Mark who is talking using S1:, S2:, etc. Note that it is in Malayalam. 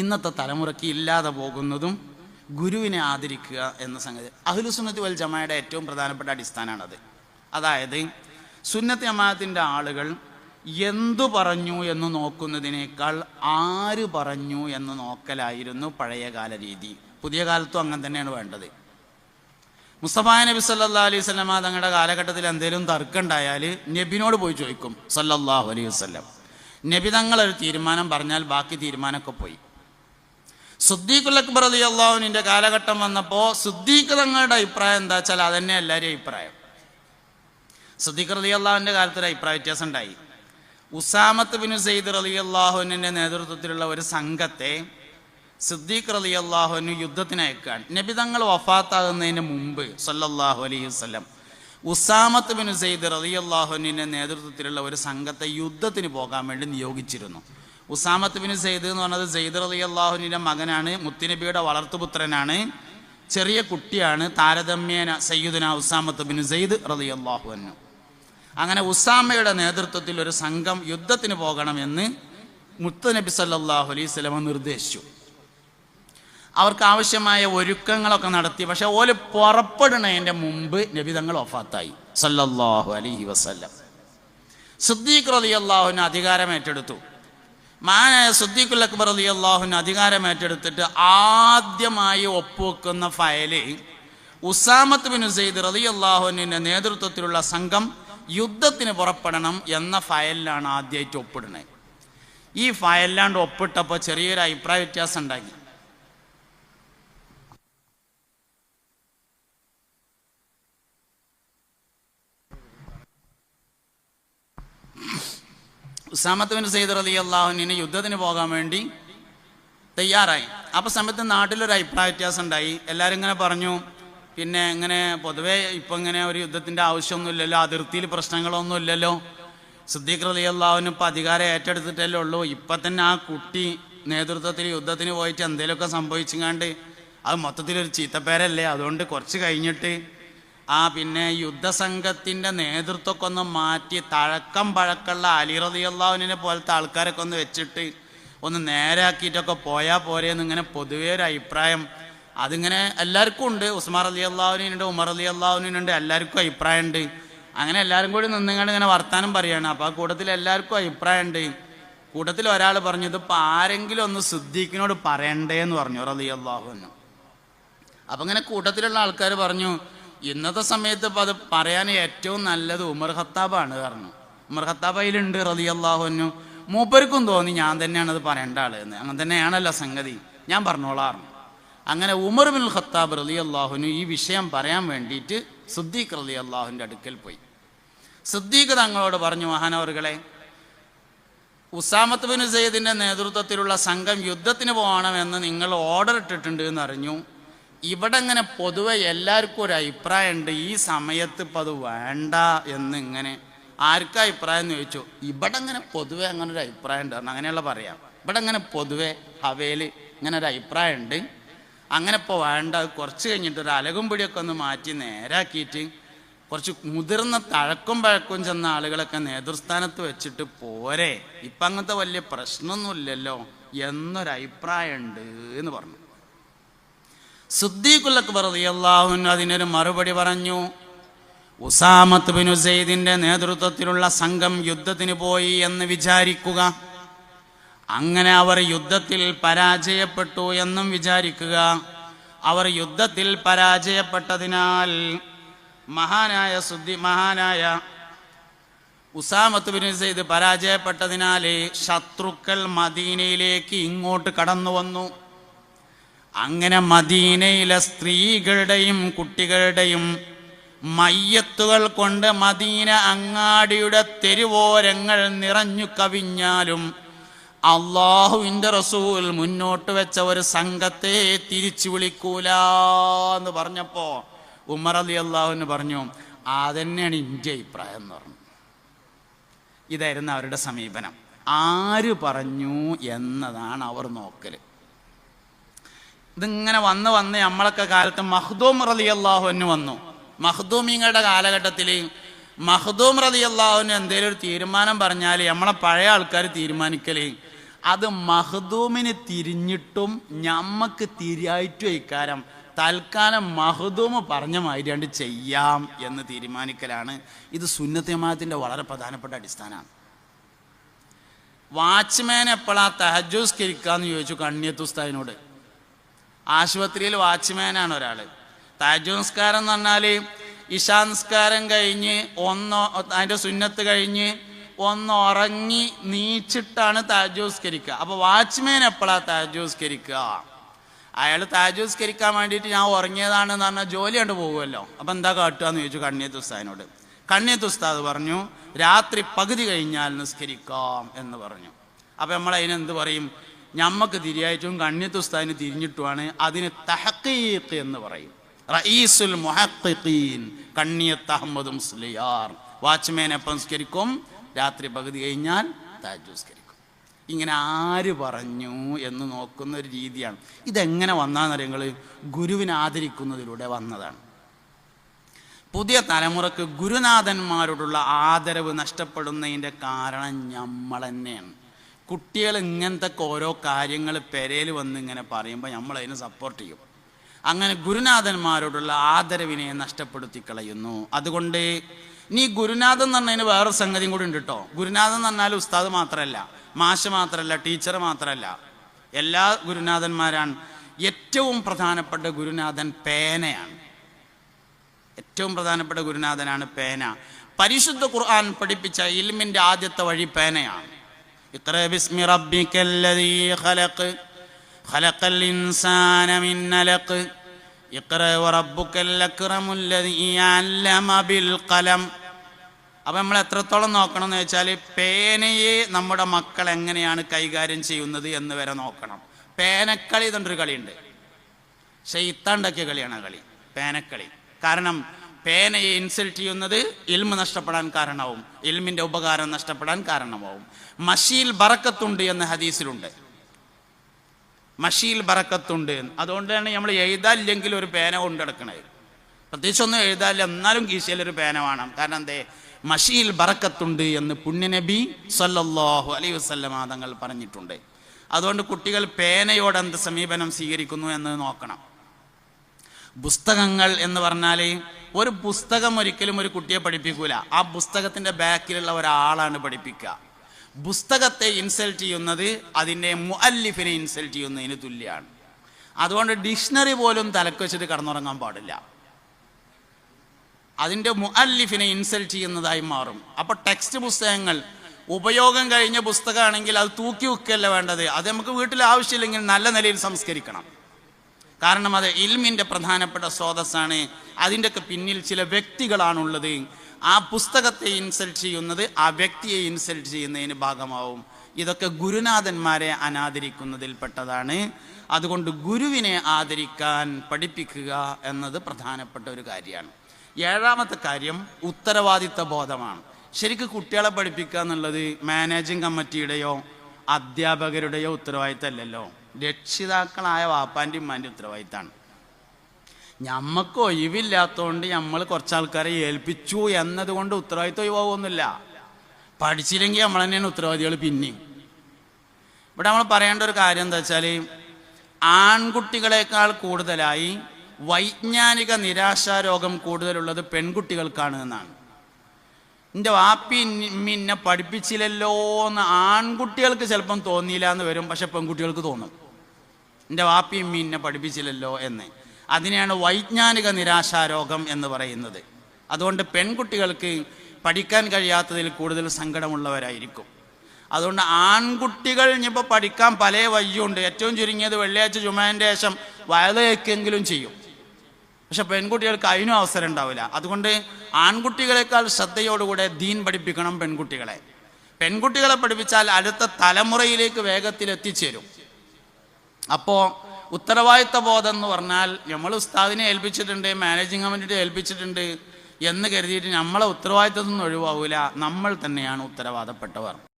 S1: ഇന്നത്തെ തലമുറയ്ക്ക് ഇല്ലാതെ പോകുന്നതും ഗുരുവിനെ ആദരിക്കുക എന്ന സംഗതി. അഹ്ലുസുന്നത്ത് വൽ ജമായുടെ ഏറ്റവും പ്രധാനപ്പെട്ട അടിസ്ഥാനമാണത് അതായത് സുന്നത്ത് ജമാഅത്തിന്റെ ആളുകൾ എന്തു പറഞ്ഞു എന്ന് നോക്കുന്നതിനേക്കാൾ ആര് പറഞ്ഞു എന്ന് നോക്കലായിരുന്നു പഴയകാല രീതി. പുതിയ കാലത്തും അങ്ങനെ തന്നെയാണ് വേണ്ടത്. മുസ്തഫായ നബി സല്ലാ അലൈഹി സ്വലമ തങ്ങളുടെ കാലഘട്ടത്തിൽ എന്തെങ്കിലും തർക്കമുണ്ടായാൽ നബിനോട് പോയി ചോദിക്കും സല്ലാഹു അലൈഹി വസ്ലം നബി തങ്ങളൊരു തീരുമാനം പറഞ്ഞാൽ ബാക്കി തീരുമാനമൊക്കെ പോയി. സുദ്ദീഖുൽ അക്ബർ അലി അള്ളാഹുവിന്റെ കാലഘട്ടം വന്നപ്പോൾ സുദ്ദീഖ് തങ്ങളുടെ അഭിപ്രായം എന്താ വെച്ചാൽ അതന്നെ എല്ലാവരെയും അഭിപ്രായം. സുദ്ദീഖ് അലി അള്ളാഹുവിന്റെ കാലത്ത് ഒരു അഭിപ്രായ വ്യത്യാസം ഉണ്ടായി. ഉസാമത്ത് ബിൻ സെയ്ദ് അലി അള്ളാഹുവിന്റെ നേതൃത്വത്തിലുള്ള ഒരു സംഘത്തെ സിദ്ദീഖ് അലി അള്ളാഹുവിന് യുദ്ധത്തിന് അയക്കാൻ നബി തങ്ങൾ വഫാത്താകുന്നതിന് മുമ്പ് സല്ലല്ലാഹു അലൈഹി വസ്ലം ഉസാമത്ത് ബിൻ സെയ്ദ് അലി അള്ളാഹുവിന്റെ നേതൃത്വത്തിലുള്ള ഒരു സംഘത്തെ യുദ്ധത്തിന് പോകാൻ വേണ്ടി നിയോഗിച്ചിരുന്നു. ഉസാമത്ത് ബിൻ സെയ്ദ് എന്ന് പറഞ്ഞത് സെയ്ദ് അലി അള്ളാഹുവിന്റെ മകനാണ് മുത്തിനബിയുടെ വളർത്തുപുത്രനാണ് ചെറിയ കുട്ടിയാണ് താരതമ്യേന സയ്യുദന ഉസാമത്ത് ബിൻ സെയ്ദ് റലി അള്ളാഹു അന്നു അങ്ങനെ ഉസാമയുടെ നേതൃത്വത്തിൽ ഒരു സംഘം യുദ്ധത്തിന് പോകണമെന്ന് മുത്തുനബി സല്ലല്ലാഹു അലൈഹി സ്വലമ നിർദ്ദേശിച്ചു. അവർക്ക് ആവശ്യമായ ഒരുക്കങ്ങളൊക്കെ നടത്തി പക്ഷെ ഓൽ പുറപ്പെടുന്നതിന്റെ മുമ്പ് നബി തങ്ങൾ ഒഫാത്തായി സല്ലല്ലാഹു അലൈഹി വസല്ലം. സിദ്ദീഖ് റലി അള്ളാഹുവിന് അധികാരം ഏറ്റെടുത്തു മാനായ സുദ്ദീഖുൽ അക്ബർ അലി അള്ളാഹുവിന് അധികാരം ഏറ്റെടുത്തിട്ട് ആദ്യമായി ഒപ്പുവെക്കുന്ന file Usamah bin Zaid Ali അള്ളാഹുവിന്റെ നേതൃത്വത്തിലുള്ള സംഘം യുദ്ധത്തിന് പുറപ്പെടണം എന്ന ഫയലിലാണ് ആദ്യമായിട്ട് ഒപ്പിടുന്നത്. ഈ ഫയലിലാണ്ട് ഒപ്പിട്ടപ്പോൾ ചെറിയൊരു അഭിപ്രായ വ്യത്യാസം ഉണ്ടാക്കി ഉസാമത്ത് സയ്യിദ് അലി അള്ളാഹുവിന് യുദ്ധത്തിന് പോകാൻ വേണ്ടി തയ്യാറായി. അപ്പോൾ സമയത്ത് നാട്ടിലൊരു അഭിപ്രായ വ്യത്യാസം ഉണ്ടായി എല്ലാവരും ഇങ്ങനെ പറഞ്ഞു പിന്നെ ഇങ്ങനെ പൊതുവേ ഇപ്പം ഇങ്ങനെ ഒരു യുദ്ധത്തിന്റെ ആവശ്യമൊന്നുമില്ലല്ലോ അതിർത്തിയിൽ പ്രശ്നങ്ങളൊന്നും ഇല്ലല്ലോ. സിദ്ദീഖ് അലി അള്ളാഹുവിന് ഇപ്പം അധികാരം ഏറ്റെടുത്തിട്ടല്ലേ ഉള്ളൂ. ഇപ്പം തന്നെ ആ കുട്ടി നേതൃത്വത്തിൽ യുദ്ധത്തിന് പോയിട്ട് എന്തെങ്കിലുമൊക്കെ സംഭവിച്ചങ്ങാണ്ട് അത് മൊത്തത്തിലൊരു ചീത്തപ്പേരല്ലേ? അതുകൊണ്ട് കുറച്ച് കഴിഞ്ഞിട്ട് ആ പിന്നെ യുദ്ധസംഘത്തിന്റെ നേതൃത്വമൊക്കെ ഒന്ന് മാറ്റി തഴക്കം പഴക്കമുള്ള അലി റലി അള്ളാഹുവിനെ പോലത്തെ ആൾക്കാരൊക്കെ ഒന്ന് വെച്ചിട്ട് ഒന്ന് നേരാക്കിയിട്ടൊക്കെ പോയാൽ പോരെയെന്ന് ഇങ്ങനെ പൊതുവേ ഒരു അഭിപ്രായം. അതിങ്ങനെ എല്ലാവർക്കും ഉണ്ട്. ഉസ്മാർ അലി അള്ളാഹുവിനുണ്ട് ഉമർ അലി അള്ളാഹുവിനുണ്ട് എല്ലാവർക്കും അഭിപ്രായമുണ്ട്. അങ്ങനെ എല്ലാവരും കൂടി നിന്നുകൊണ്ട് ഇങ്ങനെ വർത്തമാനം പറയുകയാണ് അപ്പോൾ ആ കൂട്ടത്തിൽ എല്ലാവർക്കും അഭിപ്രായമുണ്ട്. കൂട്ടത്തിൽ ഒരാൾ പറഞ്ഞു ഇതിപ്പോൾ ആരെങ്കിലും ഒന്ന് സിദ്ദീഖിനോട് പറയണ്ടേ എന്ന് പറഞ്ഞു റലി അള്ളാഹുവിന് അപ്പം ഇങ്ങനെ കൂട്ടത്തിലുള്ള ആൾക്കാർ പറഞ്ഞു ഇന്നത്തെ സമയത്ത് ഇപ്പം അത് പറയാൻ ഏറ്റവും നല്ലത് ഉമർ ഖത്താബാണ് കാരണം. ഉമർ ഖത്താബ് അതിലുണ്ട് റതി അള്ളാഹുനു മൂപ്പർക്കും തോന്നി ഞാൻ തന്നെയാണ് അത് പറയേണ്ട ആൾ എന്ന്. അങ്ങനെ തന്നെയാണല്ലോ സംഗതി. ഞാൻ പറഞ്ഞോളാറുണ്ട് അങ്ങനെ ഉമർ ബിൻ ഖത്താബ് റലി അള്ളാഹുനു ഈ വിഷയം പറയാൻ വേണ്ടിയിട്ട് സുദ്ദീഖ് റലി അള്ളാഹുവിന്റെ അടുക്കൽ പോയി. സുദ്ദീഖ് തങ്ങളോട് പറഞ്ഞു മഹാനവറുകളെ ഉസാമത്ത് ബിൻ സെയ്ദിന്റെ നേതൃത്വത്തിലുള്ള സംഘം യുദ്ധത്തിന് പോകണമെന്ന് നിങ്ങൾ ഓർഡർ ഇട്ടിട്ടുണ്ട് എന്ന് അറിഞ്ഞു. ഇവിടെ ഇങ്ങനെ പൊതുവെ എല്ലാവർക്കും ഒരു അഭിപ്രായമുണ്ട് ഈ സമയത്ത് ഇപ്പം അത് വേണ്ട എന്ന് ഇങ്ങനെ ആർക്കും അഭിപ്രായം എന്ന് ചോദിച്ചു? ഇവിടെ ഇങ്ങനെ പൊതുവെ അങ്ങനെ ഒരു അഭിപ്രായം ഉണ്ട്. അങ്ങനെയുള്ള പറയാം. ഇവിടെ ഇങ്ങനെ പൊതുവെ ഹവേൽ ഇങ്ങനെ ഒരു അഭിപ്രായം ഉണ്ട് അങ്ങനെ ഇപ്പോൾ വേണ്ട കുറച്ച് കഴിഞ്ഞിട്ട് ഒരു അലകും പിടിയൊക്കെ ഒന്ന് മാറ്റി നേരാക്കിയിട്ട് കുറച്ച് മുതിർന്ന തഴക്കും പഴക്കും ചെന്ന ആളുകളൊക്കെ നേതൃസ്ഥാനത്ത് വെച്ചിട്ട് പോരെ. ഇപ്പം അങ്ങനത്തെ വലിയ പ്രശ്നമൊന്നുമില്ലല്ലോ എന്നൊരു അഭിപ്രായമുണ്ട് എന്ന് പറഞ്ഞു. സിദ്ദീഖുൽ അക്ബർ അള്ളാഹുൻ അതിനൊരു മറുപടി പറഞ്ഞു. ഉസാമത്ത് ബിൻ സെയ്ദിന്റെ നേതൃത്വത്തിലുള്ള സംഘം യുദ്ധത്തിന് പോയി എന്ന് വിചാരിക്കുക. അങ്ങനെ അവർ യുദ്ധത്തിൽ പരാജയപ്പെട്ടു എന്നും വിചാരിക്കുക. അവർ യുദ്ധത്തിൽ പരാജയപ്പെട്ടതിനാൽ മഹാനായ സുദ്ദി മഹാനായ ഉസാമത്ത് ബിൻ സെയ്ദ് പരാജയപ്പെട്ടതിനാൽ ശത്രുക്കൾ മദീനയിലേക്ക് ഇങ്ങോട്ട് കടന്നു വന്നു അങ്ങനെ മദീനയിലെ സ്ത്രീകളുടെയും കുട്ടികളുടെയും മയ്യത്തുകൾ കൊണ്ട് മദീന അങ്ങാടിയുടെ തെരുവോരങ്ങൾ നിറഞ്ഞു കവിഞ്ഞാലും അള്ളാഹുവിന്റെ റസൂൽ മുന്നോട്ട് വെച്ച ഒരു സംഘത്തെ തിരിച്ചു വിളിക്കൂല എന്ന് പറഞ്ഞപ്പോൾ ഉമർ അലി അള്ളാഹുവിന് പറഞ്ഞു അതന്നെയാണ് ഇന്ത്യ അഭിപ്രായം എന്ന് പറഞ്ഞു. ഇതായിരുന്നു അവരുടെ സമീപനം. ആര് പറഞ്ഞു എന്നതാണ് അവർ നോക്കൽ ഇതിങ്ങനെ വന്ന് വന്ന് നമ്മളൊക്കെ കാലത്ത് മഹ്ദൂം റലി അള്ളാഹുവിന് വന്നു. മഹ്ദൂമിങ്ങളുടെ കാലഘട്ടത്തിൽ മഹ്ദൂം റലി അള്ളാഹുവിന് എന്തെങ്കിലും ഒരു തീരുമാനം പറഞ്ഞാൽ നമ്മളെ പഴയ ആൾക്കാർ തീരുമാനിക്കൽ അത് മഹ്ദൂമിന് തിരിഞ്ഞിട്ടും ഞമ്മക്ക് തിരിയായിട്ടും ഇക്കാരം തൽക്കാലം മഹദൂമ് പറഞ്ഞ മാതിരിയാണ്ട് ചെയ്യാം എന്ന് തീരുമാനിക്കലാണ്. ഇത് സുന്നത്തിമാത്തിന്റെ വളരെ പ്രധാനപ്പെട്ട അടിസ്ഥാനമാണ് വാച്ച്മാൻ എപ്പോഴാ തഹജൂസ്കരിക്കാന്ന് ചോദിച്ചു കണ്ണിയത്തുസ്താദിനോട് ആശുപത്രിയിൽ വാച്ച്മാനാണ് ഒരാൾ തഹജൂസ്കാരം എന്ന് പറഞ്ഞാൽ ഇഷാംസ്കാരം കഴിഞ്ഞ് ഒന്നോ അതിന്റെ സുന്നത്ത് കഴിഞ്ഞ് ഒന്ന് ഉറങ്ങി നീച്ചിട്ടാണ് താജോസ്കരിക്കുക അപ്പോൾ വാച്ച്മാൻ എപ്പോഴാണ് താജോസ്കരിക്കുക അയാൾ താജോസ്കരിക്കാൻ വേണ്ടിയിട്ട് ഞാൻ ഉറങ്ങിയതാണെന്ന് പറഞ്ഞാൽ ജോലി കണ്ടു പോകുമല്ലോ. അപ്പം എന്താ കാട്ടുക എന്ന് ചോദിച്ചു കണ്ണിയത്ത് ഉസ്താദിനോട്. കണ്ണിയത്ത് ഉസ്താദ് പറഞ്ഞു രാത്രി പകുതി കഴിഞ്ഞാൽ നിസ്കരിക്കാം എന്ന് പറഞ്ഞു. അപ്പോൾ നമ്മൾ അതിനെന്ത് പറയും? ഞമ്മക്ക് തിരിയായിട്ടും കണ്ണിയത്ത് ഉസ്താദിന് തിരിഞ്ഞിട്ടുമാണ് അതിന് തഹക്കീഖ് എന്ന് പറയും. റഈസുൽ മുഹഖീൻ കണ്ണിയത്ത് അഹമ്മദ് മുസ്ലിയാർ. വാച്ച്മാൻ എപ്പം സംസ്കരിക്കും? രാത്രി പകുതി കഴിഞ്ഞാൽ താജുസ്കരിക്കും ഇങ്ങനെ ആര് പറഞ്ഞു എന്ന് നോക്കുന്ന ഒരു രീതിയാണ്. ഇതെങ്ങനെ വന്നാന്നറിയങ്ങൾ ഗുരുവിനെ ആദരിക്കുന്നതിലൂടെ വന്നതാണ്. പുതിയ തലമുറയ്ക്ക് ഗുരുനാഥന്മാരോടുള്ള ആദരവ് നഷ്ടപ്പെടുന്നതിന്റെ കാരണം നമ്മൾ തന്നെയാണ് കുട്ടികൾ ഇങ്ങനത്തെ ഓരോ കാര്യങ്ങൾ പെരയിൽ വന്ന് ഇങ്ങനെ പറയുമ്പോൾ നമ്മൾ അതിനെ സപ്പോർട്ട് ചെയ്യും. അങ്ങനെ ഗുരുനാഥന്മാരോടുള്ള ആദരവിനെ നഷ്ടപ്പെടുത്തി കളയുന്നു. അതുകൊണ്ട് നീ ഗുരുനാഥൻ എന്ന് പറഞ്ഞതിന് വേറെ സംഗതിയും കൂടി ഉണ്ട് കേട്ടോ ഗുരുനാഥൻ എന്ന് പറഞ്ഞാൽ ഉസ്താദ് മാത്രമല്ല മാഷ് മാത്രമല്ല ടീച്ചർ മാത്രമല്ല എല്ലാ ഗുരുനാഥന്മാരാണ്. ഏറ്റവും പ്രധാനപ്പെട്ട ഗുരുനാഥൻ പേനയാണ്. ഏറ്റവും പ്രധാനപ്പെട്ട ഗുരുനാഥനാണ് പേന. പരിശുദ്ധ ഖുർആൻ പഠിപ്പിച്ച ഇൽമിന്റെ ആദ്യത്തെ വഴി പേനയാണ്. ഇഖ്റ ബിസ്മി റബ്ബിക്കല്ലദീ ഖലഖ്. ഖലഖൽ ഇൻസാന മിൻ അലഖ്. ഇഖ്റ വറബ്ബുക്കൽ അക്റമുല്ലദീ അല്ലമ ബിൽ ഖലം. അപ്പം നമ്മൾ എത്രത്തോളം നോക്കണം എന്ന് വെച്ചാൽ പേനയെ നമ്മുടെ മക്കൾ എങ്ങനെയാണ് കൈകാര്യം ചെയ്യുന്നത് എന്ന് വരെ നോക്കണം. പേനക്കളി എന്നൊരു കളിയുണ്ട്. പക്ഷേ ഇത്തണ്ടൊക്കെ കളിയാണ് കളി. പേനക്കളി. കാരണം പേനയെ ഇൻസൾട്ട് ചെയ്യുന്നത് ഇൽമ് നഷ്ടപ്പെടാൻ കാരണമാവും. ഇൽമിന്റെ ഉപകാരം നഷ്ടപ്പെടാൻ കാരണമാവും. മഷീൽ ബറക്കത്തുണ്ട് എന്ന ഹദീസിലുണ്ട്. മഷീൽ ബറക്കത്തുണ്ട്. അതുകൊണ്ട് അതുകൊണ്ടാണ് നമ്മൾ എഴുതാല്ലെങ്കിൽ ഒരു പേന കൊണ്ട് പ്രത്യേകിച്ച് പ്രത്യേകിച്ചൊന്നും എഴുതാല്ല എന്നാലും കീശയിൽ ഒരു പേന വേണം. കാരണം എന്തേ? മഷീൽ ബറക്കത്തുണ്ട് എന്ന് പുണ്യനബി സല്ലല്ലാഹു അലൈ വസല്ലമ തങ്ങൾ പറഞ്ഞിട്ടുണ്ട്. അതുകൊണ്ട് കുട്ടികൾ പേനയോട് എന്ത് സമീപനം സ്വീകരിക്കുന്നു എന്ന് നോക്കണം. പുസ്തകങ്ങൾ എന്ന് പറഞ്ഞാൽ ഒരു പുസ്തകം ഒരിക്കലും ഒരു കുട്ടിയെ പഠിപ്പിക്കൂല. ആ പുസ്തകത്തിന്റെ ബാക്കിലുള്ള ഒരാളാണ് പഠിപ്പിക്കുക പുസ്തകത്തെ ഇൻസൾട്ട് ചെയ്യുന്നത് അതിന്റെ മുഅല്ലിഫിനെ ഇൻസൾട്ട് ചെയ്യുന്നതിന് തുല്യമാണ് അതുകൊണ്ട് ഡിക്ഷണറി പോലും തലക്കുവച്ചിട്ട് കടന്നുറങ്ങാൻ പാടില്ല. അതിന്റെ മുഅല്ലിഫിനെ ഇൻസൾട്ട് ചെയ്യുന്നതായി മാറും. അപ്പോൾ ടെക്സ്റ്റ് പുസ്തകങ്ങൾ ഉപയോഗം കഴിഞ്ഞ പുസ്തകമാണെങ്കിൽ അത് തൂക്കി വെക്കുകയല്ല വേണ്ടത്? അത് നമുക്ക് വീട്ടിൽ ആവശ്യമില്ലെങ്കിൽ നല്ല നിലയിൽ സംസ്കരിക്കണം. കാരണം അത് ഇൽമിന്റെ പ്രധാനപ്പെട്ട സ്രോതസ്സാണ്. അതിന്റെയൊക്കെ പിന്നിൽ ചില വ്യക്തികളാണുള്ളത്. ആ പുസ്തകത്തെ ഇൻസൾട്ട് ചെയ്യുന്നത് ആ വ്യക്തിയെ ഇൻസൾട്ട് ചെയ്യുന്നതിന് ഭാഗമാവും. ഇതൊക്കെ ഗുരുനാഥന്മാരെ അനാദരിക്കുന്നതിൽപ്പെട്ടതാണ്. അതുകൊണ്ട് ഗുരുവിനെ ആദരിക്കാൻ പഠിപ്പിക്കുക എന്നത് പ്രധാനപ്പെട്ട ഒരു കാര്യമാണ്. ഏഴാമത്തെ കാര്യം ഉത്തരവാദിത്ത ബോധമാണ് ശരിക്കും കുട്ടികളെ പഠിപ്പിക്കുക എന്നുള്ളത് മാനേജിങ് കമ്മിറ്റിയുടെയോ അധ്യാപകരുടെയോ ഉത്തരവാദിത്തമല്ലല്ലോ. രക്ഷിതാക്കളായ വാപ്പാന്റെ ഉമ്മാന്റെ ഉത്തരവാദിത്തമാണ് ഞമ്മക്ക് ഒഴിവില്ലാത്തതുകൊണ്ട് നമ്മൾ കുറച്ച് ആൾക്കാരെ ഏൽപ്പിച്ചു എന്നതുകൊണ്ട് ഉത്തരവാദിത്വം ഒഴിവാകൊന്നുമില്ല പഠിച്ചില്ലെങ്കിൽ നമ്മൾ തന്നെയാണ് ഉത്തരവാദികൾ പിന്നെയും. ഇവിടെ നമ്മൾ പറയേണ്ട ഒരു കാര്യം എന്താ വെച്ചാൽ ആൺകുട്ടികളെക്കാൾ കൂടുതലായി വൈജ്ഞാനിക നിരാശാരോഗം കൂടുതലുള്ളത് പെൺകുട്ടികൾക്കാണ് എന്നാണ്. എന്റെ വാപ്പി എന്നെ പഠിപ്പിച്ചില്ലല്ലോ എന്ന് ആൺകുട്ടികൾക്ക് ചിലപ്പം തോന്നിയില്ല എന്ന് വരും പക്ഷെ പെൺകുട്ടികൾക്ക് തോന്നും. എന്റെ വാപ്പി എന്നെ പഠിപ്പിച്ചില്ലല്ലോ എന്ന്. അതിനെയാണ് വൈജ്ഞാനിക നിരാശാരോഗം എന്ന് പറയുന്നത്. അതുകൊണ്ട് പെൺകുട്ടികൾക്ക് പഠിക്കാൻ കഴിയാത്തതിൽ കൂടുതൽ സങ്കടമുള്ളവരായിരിക്കും. അതുകൊണ്ട് ആൺകുട്ടികൾ ഇനിയിപ്പോൾ പഠിക്കാൻ പല വയ്യുണ്ട് ഏറ്റവും ചുരുങ്ങിയത് വെള്ളിയാഴ്ച ചുമേന്റെ ശേഷം വയലേക്കെങ്കിലും ചെയ്യും. പക്ഷെ പെൺകുട്ടികൾക്ക് അതിനും അവസരം ഉണ്ടാവില്ല. അതുകൊണ്ട് ആൺകുട്ടികളെക്കാൾ ശ്രദ്ധയോടുകൂടെ ദീൻ പഠിപ്പിക്കണം പെൺകുട്ടികളെ. പെൺകുട്ടികളെ പഠിപ്പിച്ചാൽ അടുത്ത തലമുറയിലേക്ക് വേഗത്തിൽ എത്തിച്ചേരും. അപ്പോൾ ഉത്തരവാദിത്ത ബോധം എന്ന് പറഞ്ഞാൽ നമ്മൾ ഉസ്താദിനെ ഏൽപ്പിച്ചിട്ടുണ്ട് മാനേജിങ് കമ്മിറ്റിയെ ഏൽപ്പിച്ചിട്ടുണ്ട് എന്ന് കരുതിയിട്ട് നമ്മളെ ഉത്തരവാദിത്തത്തിൽ നിന്ന് ഒഴിവാവില്ല നമ്മൾ തന്നെയാണ് ഉത്തരവാദപ്പെട്ടവർ.